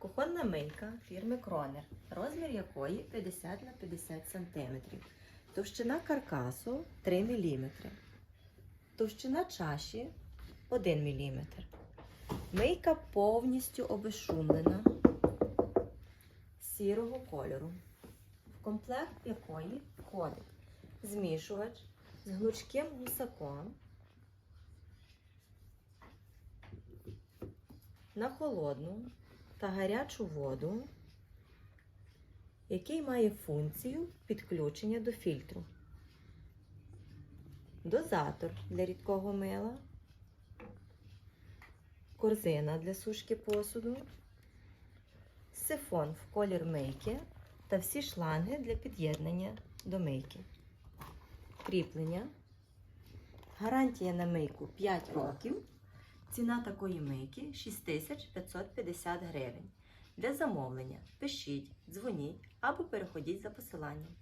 Кухонна мийка фірми Кронер, розмір якої 50 на 50 см. Товщина каркасу 3 мм. Товщина чаші 1 мм. Мийка повністю обезшумлена сірого кольору, в комплект якої входить змішувач з гнучким гусаком на холодну та гарячу воду, який має функцію підключення до фільтру, дозатор для рідкого мила, корзина для сушки посуду, сифон в колір мийки та всі шланги для під'єднання до мийки. Кріплення. Гарантія на мийку 5 років. Ціна такої мийки 6550 гривень. Для замовлення пишіть, дзвоніть або переходіть за посиланням.